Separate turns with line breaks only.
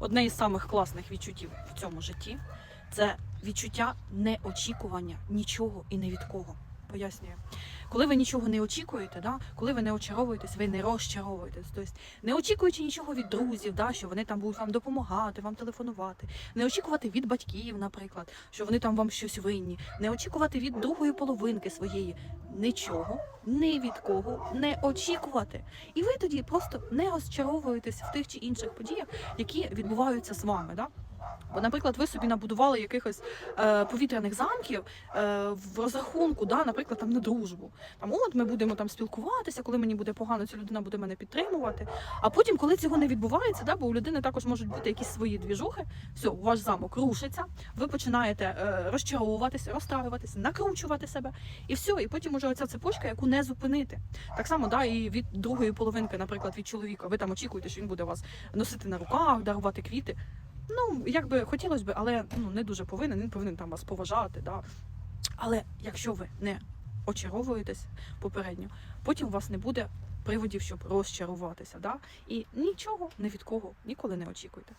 Одне із самих класних відчуттів в цьому житті це відчуття неочікування нічого і не від кого. Пояснюю. Коли ви нічого не очікуєте, да? коли ви не очаровуєтесь, ви не розчаровуєтесь. Тобто, не очікуючи нічого від друзів, да? що вони там будуть вам допомагати, вам телефонувати, не очікувати від батьків, наприклад, що вони там вам щось винні, не очікувати від другої половинки своєї. Нічого, ні від кого не очікувати. І ви тоді просто не розчаровуєтесь в тих чи інших подіях, які відбуваються з вами. Да? Бо, наприклад, ви собі набудували якихось е, повітряних замків е, в розрахунку, да, наприклад, там на дружбу. Там от ми будемо там спілкуватися, коли мені буде погано, ця людина буде мене підтримувати. А потім, коли цього не відбувається, да, бо у людини також можуть бути якісь свої двіжухи, все, ваш замок рушиться, ви починаєте е, розчаровуватися, розстраюватися, накручувати себе, і все, і потім уже оця цепочка, яку не зупинити. Так само, да, і від другої половинки, наприклад, від чоловіка. Ви там очікуєте, що він буде вас носити на руках, дарувати квіти. Ну, як би хотілося б, але ну, не дуже повинен, він повинен там вас поважати. Да. Але якщо ви не очаровуєтесь попередньо, потім у вас не буде приводів, щоб розчаруватися. Да? І нічого ні від кого ніколи не очікуйте.